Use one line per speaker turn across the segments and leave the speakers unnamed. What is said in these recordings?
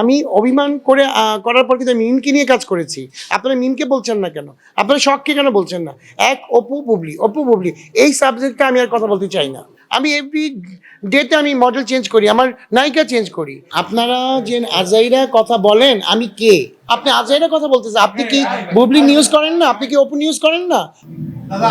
আমি অভিমান করে করার পর কিন্তু মিমকে নিয়ে কাজ করেছি। আপনারা মিমকে বলছেন না কেন? আপনারা শখকে কেন বলছেন না? এক অপু বুবলি অপু বুবলি, এই সাবজেক্টে আমি আর কথা বলতে চাই না। আমি এভরি ডেতে আমি মডেল চেঞ্জ করি, আমার নায়িকা চেঞ্জ করি। আপনারা যে আজাইরা কথা বলেন, আমি কে? আপনি আজাইরা কথা বলতেছেন আপনি কি বুবলি নিউজ করেন না? আপনি কি অপু নিউজ করেন না?
দাদা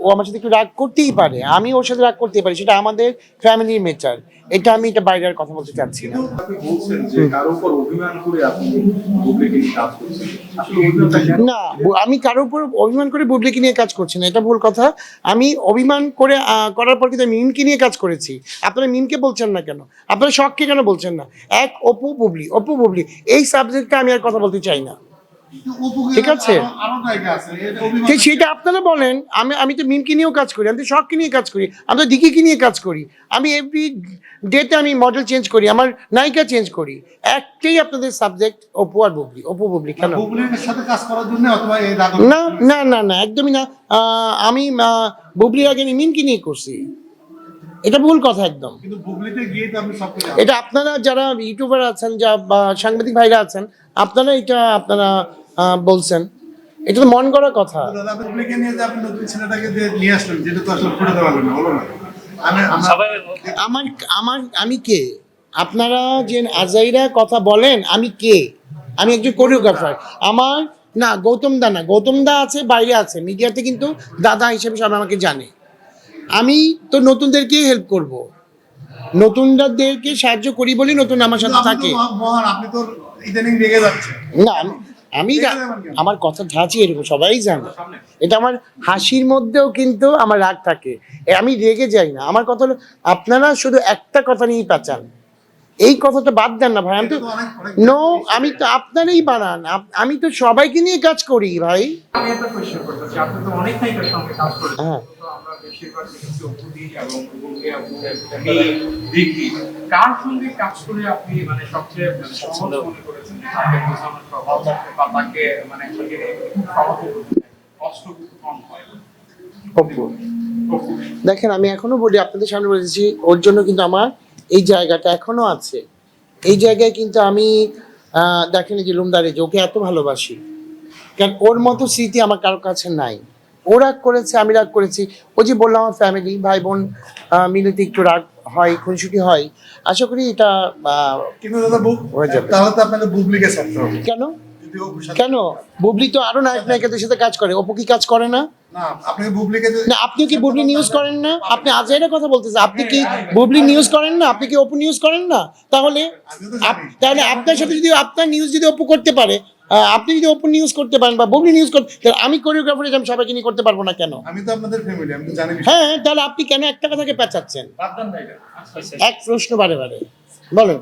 ও আমার সাথে একটু রাগ করতেই পারে আমি ওর সাথে রাগ করতেই পারি সেটা আমাদের ফ্যামিলির মেচার এটা আমি এটা বাইরে আর কথা বলতে চাচ্ছি না।
কারও করে
না আমি কারোর উপর অভিমান করে বুবলিকে নিয়ে কাজ করছি না এটা ভুল কথা। আমি অভিমান করে আহ, করার পর কিন্তু আমি মিমকে নিয়ে কাজ করেছি। আপনারা মিমকে বলছেন না কেন? আপনারা শখকে কেন বলছেন না? এক অপু বুবলি অপু বুবলি এই সাবজেক্টটা আমি আর কথা বলতে চাই না। ঠিক আছে। সেটা আপনারা বলেন। আমি আমি তো মিমকে নিয়েও কাজ করি আমি তো শখকে নিয়ে কাজ করি আমি তো দিকিকে নিয়ে কাজ করি। আমি এভরি ডেতে আমি মডেল চেঞ্জ করি আমার নায়িকা চেঞ্জ করি। একটাই আপনাদের সাবজেক্ট অপু আর বুবলি অপু বুবলি কেন? না না না না একদমই না। আমি বুবলির আগে আমি মিমকে নিয়ে করছি। এটা ভুল কথা একদম। এটা আপনারা যারা ইউটিউবার আছেন যা সাংবাদিক ভাইরা আছেন আপনারা এটা আপনারা বলছেন। এটা তো মন করা কথা।
দাদা বুবলিকে নিয়ে যে আপনি নতুন ছেলেটাকে যে নিয়ে আসলেন যেটা তো আসলে ফুটে দেওয়া না হলো না। আমি আমার
আমার আমি কে? আপনারা যে আজাইরা কথা বলেন আমি কে? আমি একজন কোরিওগ্রাফার। আমার না গৌতম দা না। গৌতম দা আছে বাইরে আছে। মিডিয়াতে কিন্তু দাদা হিসেবে সবাই আমাকে জানে। আমি তো নতুনদেরকে হেল্প করব। নতুনদেরকে সাহায্য করি বলে নতুন আমার সাথে থাকে। না আমি-? আমার কথা ধাঁচি এরকম সবাই জানে। এটা আমার হাসির মধ্যেও কিন্তু আমার রাগ থাকে। আমি রেগে যাই না। আমার কথা হলো আপনারা শুধু একটা কথা নিয়েই পেঁচান এই কথাটা বাদ দেন না ভাই। আমি তো নো আমি তো আপনারাই বানান। আমি তো সবাইকে নিয়ে কাজ করি ভাই।
আমি একটা কোয়েশ্চেন করতেছি আপনি তো অনেক নায়িকার সঙ্গে কাজ করেছেন।
হ্যাঁ।
কার সঙ্গে কাজ করে আপনি মানে সবচেয়ে সহজ মনে করেছেন তাকে বোঝানো সহজ বা তাকে মানে কষ্ট কম হয়
দেখেন, আমি এখনও বলি, আপনাদের সামনে বলেছি, ওর জন্য কিন্তু আমার এই জায়গাটা এখনও আছে। এই জায়গায় কিন্তু আমি দেখেন যে লুমদারে যে ওকে এত ভালোবাসি। কারণ ওর মতো স্মৃতি আমার কারোর কাছে নাই। ও রাগ করেছে আমি রাগ করেছি। ও যে বললাম আমার ফ্যামিলি ভাই বোন মিলিতে একটু রাগ হয় খুনসুটি হয়। আশা করি এটা
কিন্তু দাদা
হয়ে যাবে।
তাহলে তো আপনাকে বুবলিকে ছাড়তে হবে?
কেন? কেন? বুবলি তো আরও নায়ক নায়িকাদের সাথে কাজ করে। অপু কি কাজ করে না?
না আপনি
কি বুবলি নিউজ করেন না? আপনি আজেরা কথা বলতেছেন। আপনি কি বুবলি নিউজ করেন না? আপনি কি অপু নিউজ করেন না? তাহলে। তাহলে আপনার সাথে যদি আপনার নিউজ যদি অপু করতে পারে আপনি যদি ওপেন নিউজ করতে পারেন বা বুবলি নিউজ করতে তাহলে আমি কোরিওগ্রাফার আমি সবাইকে নিয়ে করতে পারব না কেন?
আমি তো আপনাদের ফ্যামিলি আমি তো জানি
হ্যাঁ তাহলে আপনি কেন একটা কথাকে পেঁচাচ্ছেন?
আচ্ছা।
এক প্রশ্ন বারে বারে। বলেন।